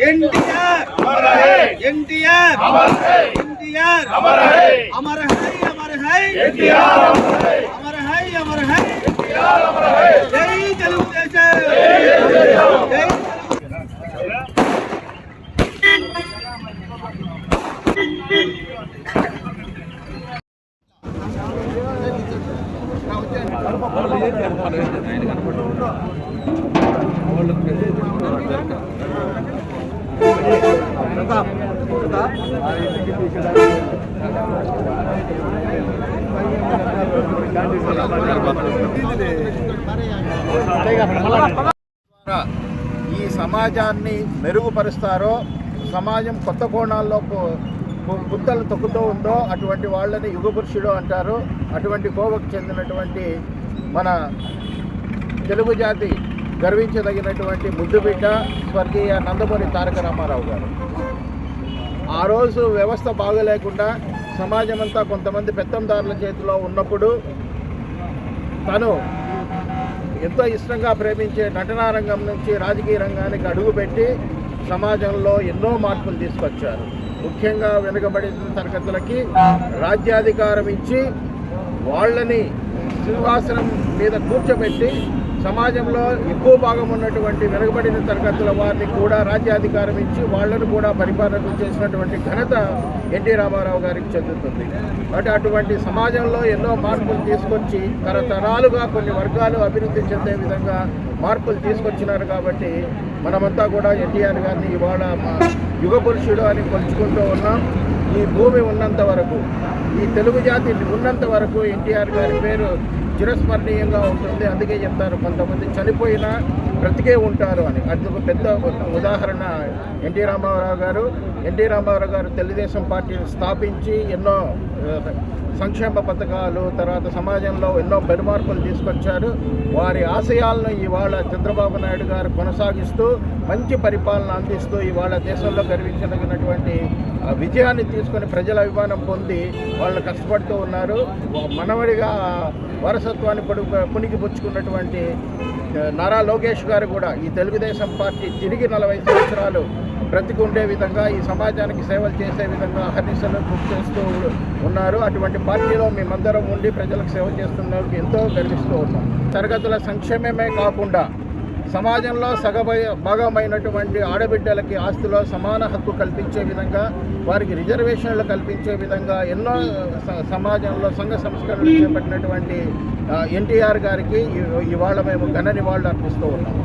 NDR. अमर रहे। एनडीआर। अमर है एनडीआर। अमर है अमर है अमर है। अमर है अमर है। अमर अमर है जय तेलुगु देशम जय। तेलुगु देशम ఈ సమాజాన్ని మెరుగుపరుస్తారో సమాజం కొత్త కోణాల్లో బుద్ధలు తొక్కుతూ ఉందో అటువంటి వాళ్ళని యుగపురుషుడు అంటారు. అటువంటి కోవకు చెందినటువంటి మన తెలుగు జాతి గర్వించదగినటువంటి ముద్దుబిడ్డ స్వర్గీయ నందమూరి తారక రామారావు గారు. ఆ రోజు వ్యవస్థ బాగలేకుండా సమాజం అంతా కొంతమంది పెత్తందారుల చేతిలో ఉన్నప్పుడు తను ఎంతో ఇష్టంగా ప్రేమించే నటనా రంగం నుంచి రాజకీయ రంగానికి అడుగుపెట్టి సమాజంలో ఎన్నో మార్పులు తీసుకొచ్చారు. ముఖ్యంగా వెనుకబడిన తరగతులకి రాజ్యాధికారం ఇచ్చి వాళ్ళని సింహాసనం మీద కూర్చోబెట్టి సమాజంలో ఎక్కువ భాగం ఉన్నటువంటి వెనుకబడిన తరగతుల వారిని కూడా రాజ్యాధికారం ఇచ్చి వాళ్ళను కూడా పరిపాలన చేసినటువంటి ఘనత ఎన్టీ రామారావు గారికి చెందుతుంది. అంటే అటువంటి సమాజంలో ఎన్నో మార్పులు తీసుకొచ్చి తరతరాలుగా కొన్ని వర్గాలు అభివృద్ధి చెందే విధంగా మార్పులు తీసుకొచ్చినారు కాబట్టి మనమంతా కూడా ఎన్టీఆర్ గారిని ఇవాళ మా యుగ పురుషుడు అని కొలుచుకుంటూ ఉన్నాం. ఈ భూమి ఉన్నంత వరకు ఈ తెలుగు జాతి ఉన్నంత వరకు ఎన్టీఆర్ గారి పేరు చిరస్మరణీయంగా ఉంటుంది. అందుకే చెప్తారు కొంతమంది చనిపోయినా బ్రతికే ఉంటారు అని. అందుకు పెద్ద ఉదాహరణ ఎన్టీ రామారావు గారు. ఎన్టీ రామారావు గారు తెలుగుదేశం పార్టీని స్థాపించి ఎన్నో సంక్షేమ పథకాలు తర్వాత సమాజంలో ఎన్నో పెనుమార్పులు తీసుకొచ్చారు. వారి ఆశయాలను ఇవాళ చంద్రబాబు నాయుడు గారు కొనసాగిస్తూ మంచి పరిపాలన అందిస్తూ ఇవాళ దేశంలో గర్వించదగినటువంటి విజయాన్ని తీసుకొని ప్రజల అభిమానం పొంది వాళ్ళు కష్టపడుతూ ఉన్నారు. మనవడిగా వరుస వారసత్వాన్ని పడు పుణికిపుచ్చుకున్నటువంటి నారా లోకేష్ గారు కూడా ఈ తెలుగుదేశం పార్టీ తిరిగి నలభై సంవత్సరాలు బ్రతికుండే విధంగా ఈ సమాజానికి సేవలు చేసే విధంగా అహర్నిశలు కృషి చేస్తూ ఉన్నారు. అటువంటి పార్టీలో మేమందరం ఉండి ప్రజలకు సేవ చేస్తున్నందుకు ఎంతో గర్విస్తూ ఉన్నాం. తరగతుల సంక్షేమమే కాకుండా సమాజంలో సగభై భాగమైనటువంటి ఆడబిడ్డలకి ఆస్తిలో సమాన హక్కు కల్పించే విధంగా వారికి రిజర్వేషన్లు కల్పించే విధంగా ఎన్నో స- సమాజంలో సంఘ సంస్కరణలు చేపట్టినటువంటి ఎన్టీఆర్ గారికి ఇవాళ మేము ఘన నివాళులు అర్పిస్తూ ఉన్నాము